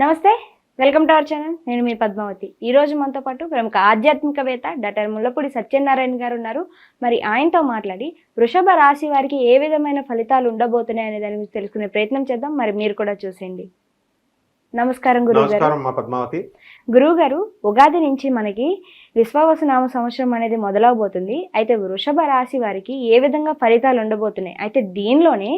నమస్తే welcome to our channel. నేను మీ పద్మావతి. ఈ రోజు మనతో పాటు ప్రముఖ ఆధ్యాత్మికవేత్త డాక్టర్ ముల్లపూడి సత్యనారాయణ గారు ఉన్నారు. మరి ఆయనతో మాట్లాడి వృషభ రాశి వారికి ఏ విధమైన ఫలితాలు ఉండబోతున్నాయి అనే దాని గురించి తెలుసుకునే ప్రయత్నం చేద్దాం. మరి మీరు కూడా చూసేయండి. నమస్కారం గురువు గారు నమస్కారం మా పద్మావతి. గురువు గారు ఉగాది నుంచి మనకి విశ్వావసనామ సంవత్సరం అనేది మొదలవబోతుంది. అయితే వృషభ రాశి వారికి ఏ విధంగా ఫలితాలు ఉండబోతున్నాయి? అయితే దీనిలోనే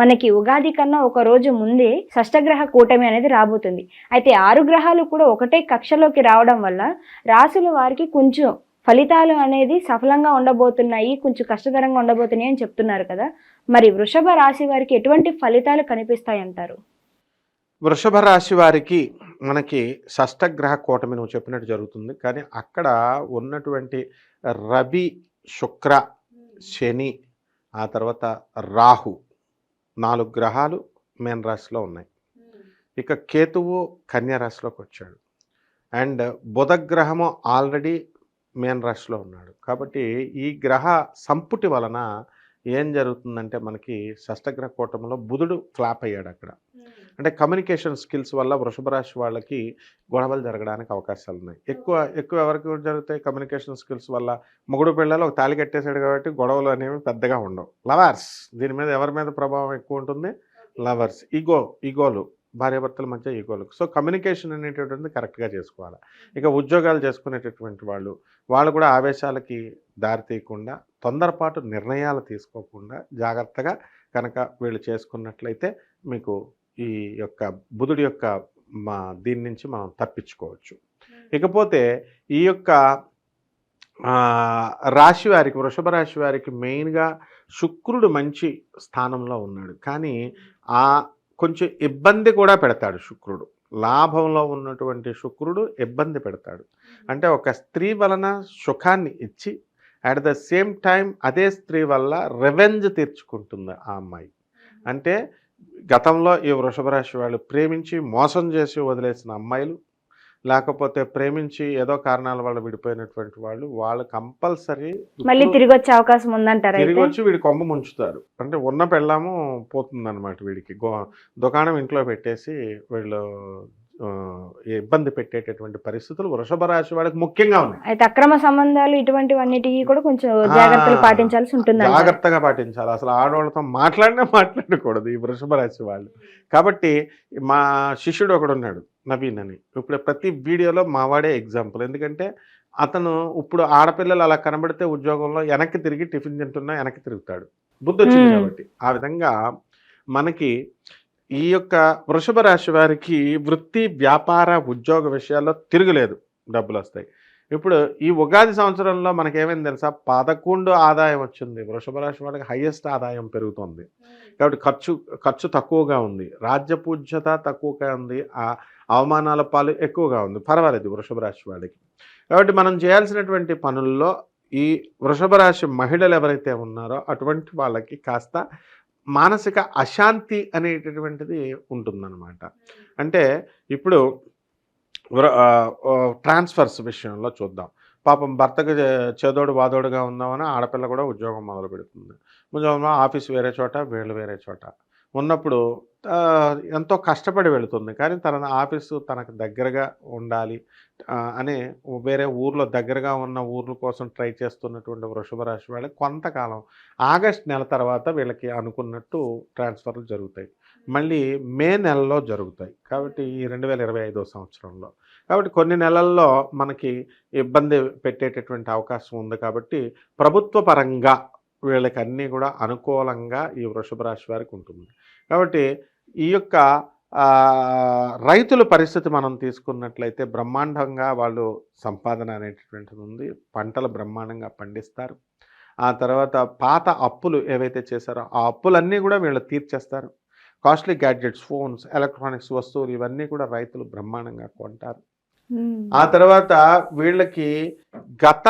మనకి ఉగాది కన్నా ఒక రోజు ముందే షష్టగ్రహ కూటమి అనేది రాబోతుంది. అయితే ఆరు గ్రహాలు కూడా ఒకటే కక్షలోకి రావడం వల్ల రాశుల వారికి కొంచెం ఫలితాలు అనేది సఫలంగా ఉండబోతున్నాయి కొంచెం కష్టతరంగా ఉండబోతున్నాయి అని చెప్తున్నారు కదా. మరి వృషభ రాశి వారికి ఎటువంటి ఫలితాలు కనిపిస్తాయి అంటారు వృషభ రాశి వారికి మనకి షష్టగ్రహ కూటమి నువ్వు చెప్పినట్టు జరుగుతుంది. కానీ అక్కడ ఉన్నటువంటి రవి శుక్ర శని ఆ తర్వాత రాహు నాలుగు గ్రహాలు మేన్ రాశిలో ఉన్నాయి. ఇక కేతువు కన్యా రాశిలోకి వచ్చాడు. అండ్ బుధ గ్రహము ఆల్రెడీ మేన్ రాశిలో ఉన్నాడు. కాబట్టి ఈ గ్రహ సంపుటి వలన ఏం జరుగుతుందంటే మనకి షష్టగ్రహ కూటమిలో బుధుడు ఫ్లాప్ అయ్యాడు అక్కడ. అంటే కమ్యూనికేషన్ స్కిల్స్ వల్ల వృషభ రాశి వాళ్ళకి గొడవలు జరగడానికి అవకాశాలు ఉన్నాయి ఎక్కువ ఎక్కువ ఎవరికి జరుగుతాయి కమ్యూనికేషన్ స్కిల్స్ వల్ల? మొగుడు పిల్లలు ఒక తాళి కట్టేశాడు కాబట్టి గొడవలు అనేవి పెద్దగా ఉండవు. లవర్స్ దీని మీద ఎవరి మీద ప్రభావం ఎక్కువ ఉంటుంది? లవర్స్. ఈగో ఈగోలు భార్యాభర్తల మధ్య ఈగోలు. సో కమ్యూనికేషన్ అనేటటువంటిది కరెక్ట్గా చేసుకోవాలి. ఇక ఉద్యోగాలు చేసుకునేటటువంటి వాళ్ళు వాళ్ళు కూడా ఆవేశాలకి దారి తీయకుండా తొందరపాటు నిర్ణయాలు తీసుకోకుండా జాగ్రత్తగా కనుక వీళ్ళు చేసుకున్నట్లయితే మీకు ఈ యొక్క బుధుడి యొక్క మా దీని నుంచి మనం తప్పించుకోవచ్చు. ఇకపోతే ఈ యొక్క రాశి వారికి వృషభ రాశి వారికి మెయిన్గా శుక్రుడు మంచి స్థానంలో ఉన్నాడు. కానీ ఆ కొంచెం ఇబ్బంది కూడా పెడతాడు శుక్రుడు. లాభంలో ఉన్నటువంటి శుక్రుడు ఇబ్బంది పెడతాడు. అంటే ఒక స్త్రీ వలన సుఖాన్ని ఇచ్చి అట్ ద సేమ్ టైం అదే స్త్రీ వల్ల రెవెంజ్ తీర్చుకుంటుంది ఆ అమ్మాయి. అంటే గతంలో ఈ వృషభ రాశి వాళ్ళు ప్రేమించి మోసం చేసి వదిలేసిన అమ్మాయిలు లేకపోతే ప్రేమించి ఏదో కారణాల వల్ల విడిపోయినటువంటి వాళ్ళు వాళ్ళు కంపల్సరీ మళ్ళీ తిరిగి వచ్చే అవకాశం ఉందంటారా తిరిగి వచ్చి వీడి కొమ్మ ముంచుతారు. అంటే ఉన్న పెళ్ళాము పోతుందన్నమాట వీడికి. గో దుకాణం ఇంట్లో పెట్టేసి వీళ్ళు ఇబ్బంది పెట్టేటటువంటి పరిస్థితులు వృషభ రాశి వాళ్ళకి ముఖ్యంగా ఉన్నాయి. అయితే అక్రమ సంబంధాలు ఇటువంటివన్నిటికీ కూడా కొంచెం జాగ్రత్తలు పాటించాల్సి ఉంటుంది జాగ్రత్తగా పాటించాలి. అసలు ఆడవాళ్ళతో మాట్లాడినా మాట్లాడకూడదు ఈ వృషభ రాశి వాళ్ళు. కాబట్టి మా శిష్యుడు ఒకడు ఉన్నాడు నవీన్ అని. ఇప్పుడు ప్రతి వీడియోలో మావాడే ఎగ్జాంపుల్. ఎందుకంటే అతను ఇప్పుడు ఆడపిల్లలు అలా కనబడితే ఉద్యోగంలో వెనక్కి తిరిగి టిఫిన్ తింటున్నా వెనక్కి తిరుగుతాడు. బుద్ధి వచ్చింది. కాబట్టి. ఆ విధంగా మనకి ఈ యొక్క వృషభ రాశి వారికి వృత్తి వ్యాపార ఉద్యోగ విషయాల్లో తిరుగులేదు. డబ్బులు వస్తాయి. ఇప్పుడు ఈ ఉగాది సంవత్సరంలో మనకేమైంది తెలుసా? పదకొండు ఆదాయం వచ్చింది. వృషభ రాశి వాళ్ళకి హైయెస్ట్ ఆదాయం పెరుగుతుంది. కాబట్టి ఖర్చు ఖర్చు తక్కువగా ఉంది. రాజ్య పూజ్యత తక్కువగా ఉంది. ఆ అవమానాల పాలు ఎక్కువగా ఉంది. పర్వాలేదు వృషభ రాశి వాళ్ళకి. కాబట్టి మనం చేయాల్సినటువంటి పనుల్లో ఈ వృషభ రాశి మహిళలు ఎవరైతే ఉన్నారో అటువంటి వాళ్ళకి కాస్త మానసిక అశాంతి అనేటటువంటిది ఉంటుందన్నమాట. అంటే ఇప్పుడు వ్ర- ట్రాన్స్ఫర్స్ విషయంలో చూద్దాం. పాపం భర్తకు చేదోడు వాదోడుగా ఉందామని ఆడపిల్ల కూడా ఉద్యోగం మొదలు పెడుతుంది ఉద్యోగంలో ఆఫీస్ వేరే చోట వీళ్ళు వేరే చోట. ఉన్నప్పుడు ఎంతో కష్టపడి వెళుతుంది. కానీ తన ఆఫీసు తనకు దగ్గరగా ఉండాలి అనే వేరే ఊర్లో దగ్గరగా ఉన్న ఊర్ల కోసం ట్రై చేస్తున్నటువంటి వృషభ రాశి వాళ్ళకి కొంతకాలం ఆగస్ట్ నెల తర్వాత వీళ్ళకి అనుకున్నట్టు ట్రాన్స్ఫర్లు జరుగుతాయి. మళ్ళీ మే నెలలో జరుగుతాయి. కాబట్టి ఈ రెండు వేల ఇరవై ఐదో సంవత్సరంలో. కాబట్టి కొన్ని నెలల్లో మనకి ఇబ్బంది పెట్టేటటువంటి అవకాశం ఉంది. కాబట్టి ప్రభుత్వ పరంగా వీళ్ళకి అన్నీ కూడా అనుకూలంగా ఈ వృషభ రాశి వారికి ఉంటుంది. కాబట్టి ఈ యొక్క రైతుల పరిస్థితి మనం తీసుకున్నట్లయితే బ్రహ్మాండంగా వాళ్ళు సంపాదన అనేటటువంటిది ఉంది. పంటలు బ్రహ్మాండంగా పండిస్తారు. ఆ తర్వాత పాత అప్పులు ఏవైతే చేశారో ఆ అప్పులన్నీ కూడా వీళ్ళు తీర్చేస్తారు. కాస్ట్లీ గ్యాడ్జెట్స్ ఫోన్స్ ఎలక్ట్రానిక్స్ వస్తువులు ఇవన్నీ కూడా రైతులు బ్రహ్మాండంగా కొంటారు. ఆ తర్వాత వీళ్ళకి గత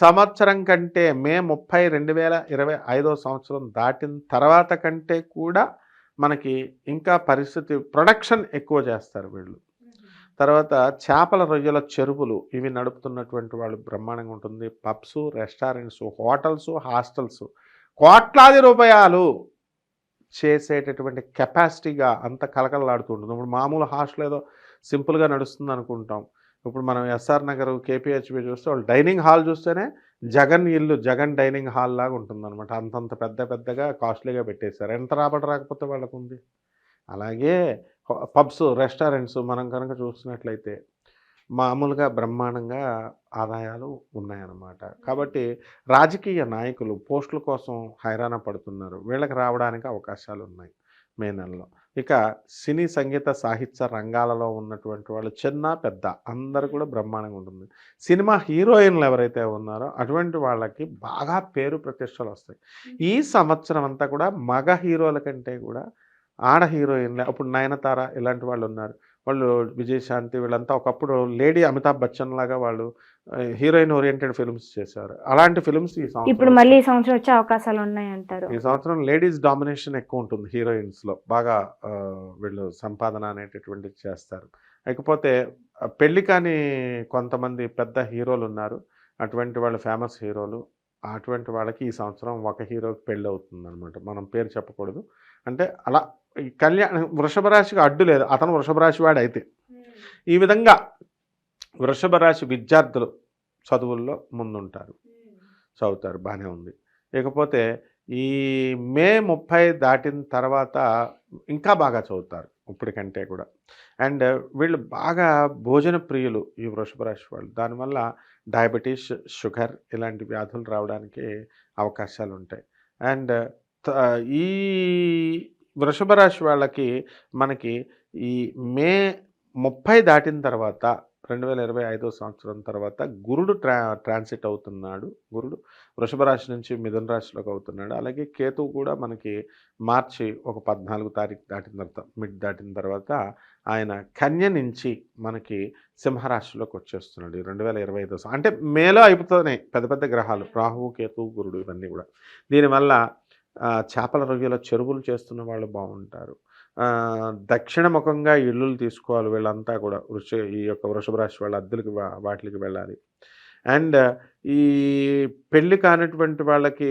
సంవత్సరం కంటే మే ముప్పై రెండు వేల ఇరవై ఐదో సంవత్సరం దాటిన తర్వాత కంటే కూడా మనకి ఇంకా పరిస్థితి ప్రొడక్షన్ ఎక్కువ చేస్తారు వీళ్ళు. తర్వాత చేపల రొయ్యల చెరువులు ఇవి నడుపుతున్నటువంటి వాళ్ళు బ్రహ్మాండంగా ఉంటుంది. పబ్స్ రెస్టారెంట్స్ హోటల్స్ హాస్టల్స్ కోట్లాది రూపాయలు చేసేటటువంటి కెపాసిటీగా అంత కలకలలాడుతూ ఉంటుంది. ఇప్పుడు మామూలు హాస్టల్ ఏదో సింపుల్గా నడుస్తుంది అనుకుంటాం ఇప్పుడు మనం ఎస్ఆర్ నగర్ కేపీహెచ్బి చూస్తే వాళ్ళు డైనింగ్ హాల్ చూస్తేనే జగన్ ఇల్లు జగన్ డైనింగ్ హాల్ లాగా ఉంటుంది అనమాట అంతంత పెద్ద పెద్దగా కాస్ట్లీగా పెట్టేశారు. ఎంత రాబడి రాకపోతే వాళ్ళకు ఉంది అలాగే పబ్స్ రెస్టారెంట్స్ మనం కనుక చూసినట్లయితే మామూలుగా బ్రహ్మాండంగా ఆదాయాలు ఉన్నాయన్నమాట. కాబట్టి రాజకీయ నాయకులు పోస్టుల కోసం హైరాణ పడుతున్నారు. వీళ్ళకి రావడానికి అవకాశాలు ఉన్నాయి మే నెలలో. ఇక సినీ సంగీత సాహిత్య రంగాలలో ఉన్నటువంటి వాళ్ళు చిన్న పెద్ద అందరు కూడా బ్రహ్మాండంగా ఉంటుంది. సినిమా హీరోయిన్లు ఎవరైతే ఉన్నారో అటువంటి వాళ్ళకి బాగా పేరు ప్రతిష్టలు వస్తాయి. ఈ సంవత్సరం అంతా కూడా మగ హీరోల కంటే కూడా ఆడ హీరోయిన్లే. అప్పుడు నయనతార ఇలాంటి వాళ్ళు ఉన్నారు. వాళ్ళు విజయశాంతి వీళ్ళంతా ఒకప్పుడు లేడీ అమితాబ్ బచ్చన్ లాగా వాళ్ళు హీరోయిన్ ఓరియంటెడ్ ఫిల్మ్స్ చేశారు. అలాంటి ఫిల్మ్స్ ఈ సంవత్సరం ఇప్పుడు మళ్ళీ ఈ సంవత్సరం వచ్చే అవకాశాలు ఉన్నాయంటారు. ఈ సంవత్సరం లేడీస్ డామినేషన్ ఎక్కువ ఉంటుంది హీరోయిన్స్లో బాగా వీళ్ళు సంపాదన అనేటటువంటిది చేస్తారు. ఇకపోతే ఆ, పెళ్ళి కాని కొంతమంది పెద్ద హీరోలు ఉన్నారు. అటువంటి వాళ్ళు ఫేమస్ హీరోలు. అటువంటి వాళ్ళకి ఈ సంవత్సరం ఒక హీరోకి పెళ్ళి అవుతుంది అనమాట మనం పేరు చెప్పకూడదు. అంటే అలా కళ్యాణ వృషభ రాశికి అడ్డు లేదు. అతను వృషభ రాశి వాడు అయితే ఈ విధంగా వృషభ రాశి విద్యార్థులు చదువుల్లో ముందుంటారు. చదువుతారు బాగానే ఉంది. ఇకపోతే ఈ మే ముప్పై దాటిన తర్వాత ఇంకా బాగా చదువుతారు ఇప్పటికంటే కూడా. అండ్ వీళ్ళు బాగా భోజన ప్రియులు ఈ వృషభ రాశి వాళ్ళు. దానివల్ల డయాబెటీస్ షుగర్ ఇలాంటి వ్యాధులు రావడానికి అవకాశాలు ఉంటాయి. అండ్ త- ఈ వృషభ రాశి వాళ్ళకి మనకి ఈ మే ముప్పై దాటిన తర్వాత రెండు వేల ఇరవై ఐదో సంవత్సరం తర్వాత గురుడు ట్రా ట్రాన్సిట్ అవుతున్నాడు. గురుడు వృషభ రాశి నుంచి మిథున రాశిలోకి అవుతున్నాడు. అలాగే కేతువు కూడా మనకి మార్చి ఒక పద్నాలుగు తారీఖు దాటిన తర్వాత మిడ్ దాటిన తర్వాత ఆయన కన్య నుంచి మనకి సింహరాశిలోకి వచ్చేస్తున్నాడు రెండు వేల ఇరవై ఐదో అంటే మేలో అయిపోతున్నాయి పెద్ద పెద్ద గ్రహాలు రాహువు కేతువు గురుడు ఇవన్నీ కూడా. దీనివల్ల చేపల రొయ్యల చెరువులు చేస్తున్న వాళ్ళు బాగుంటారు. దక్షిణ ముఖంగా ఇల్లులు తీసుకోవాలి వీళ్ళంతా కూడా. వృష ఈ యొక్క వృషభ రాశి వాళ్ళ అద్దెలకి వాటికి వెళ్ళాలి. అండ్ ఈ పెళ్ళి కానటువంటి వాళ్ళకి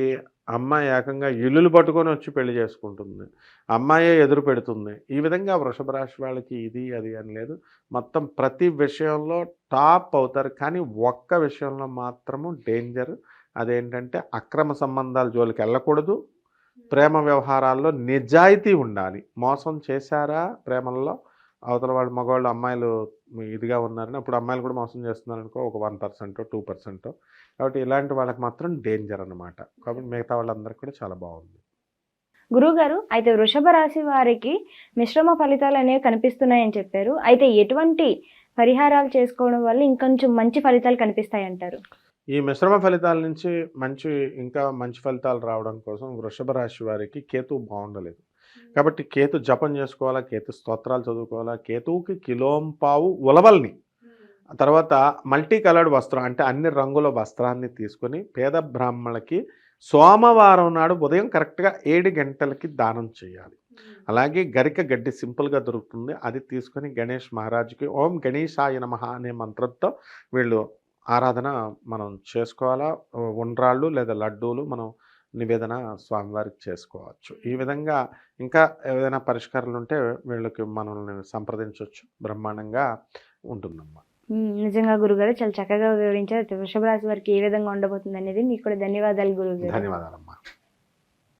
అమ్మాయి ఏకంగా ఇల్లులు పట్టుకొని వచ్చి పెళ్ళి చేసుకుంటుంది. అమ్మాయే ఎదురు పెడుతుంది. ఈ విధంగా వృషభ రాశి వాళ్ళకి ఇది అది అని లేదు. మొత్తం ప్రతి విషయంలో టాప్ అవుతారు. కానీ ఒక్క విషయంలో మాత్రము డేంజర్. అదేంటంటే అక్రమ సంబంధాల జోలికి వెళ్ళకూడదు. ప్రేమ వ్యవహారాల్లో నిజాయితీ ఉండాలి. మోసం చేశారా ప్రేమల్లో? అవతల వాళ్ళు మగవాళ్ళు అమ్మాయిలు ఇదిగా ఉన్నారని అప్పుడు అమ్మాయిలు కూడా మోసం చేస్తున్నారు అనుకో ఒక వన్ పర్సెంట్ టూ పర్సెంట్. కాబట్టి ఇలాంటి వాళ్ళకి మాత్రం డేంజర్ అనమాట కాబట్టి మిగతా వాళ్ళందరికీ కూడా చాలా బాగుంది. గురువు గారు అయితే వృషభ రాశి వారికి మిశ్రమ ఫలితాలు అనేవి కనిపిస్తున్నాయని చెప్పారు. అయితే ఎటువంటి పరిహారాలు చేసుకోవడం వల్ల ఇంకొంచెం మంచి ఫలితాలు కనిపిస్తాయి అంటారు ఈ మిశ్రమ ఫలితాల నుంచి మంచి ఇంకా మంచి ఫలితాలు రావడం కోసం వృషభ రాశి వారికి కేతు బాగుండలేదు. కాబట్టి కేతు జపం చేసుకోవాలా కేతు స్తోత్రాలు చదువుకోవాలా కేతువుకి కిలోంపావు ఉలవల్ని. తర్వాత మల్టీ కలర్డ్ వస్త్రం అంటే అన్ని రంగుల వస్త్రాన్ని తీసుకొని పేద బ్రాహ్మణులకి సోమవారం నాడు ఉదయం కరెక్ట్గా ఏడు గంటలకి దానం చేయాలి. అలాగే గరిక గడ్డి సింపుల్గా దొరుకుతుంది. అది తీసుకొని గణేష్ మహారాజుకి ఓం గణేశాయ నమః అనే మంత్రంతో వీళ్ళు ఆరాధన మనం చేసుకోవాలా? ఉండ్రాళ్ళు లేదా లడ్డూలు మనం నివేదన స్వామివారికి చేసుకోవచ్చు. ఈ విధంగా ఇంకా ఏదైనా పరిష్కారాలు ఉంటే వీళ్ళకి మనల్ని సంప్రదించవచ్చు బ్రహ్మాండంగా ఉంటుందమ్మా నిజంగా గురుగారు చాలా చక్కగా వివరించారు. వృషభ రాశి వారికి ఏ విధంగా ఉండబోతుంది అనేది మీకు కూడా ధన్యవాదాలు గురువు గారు ధన్యవాదాలమ్మా.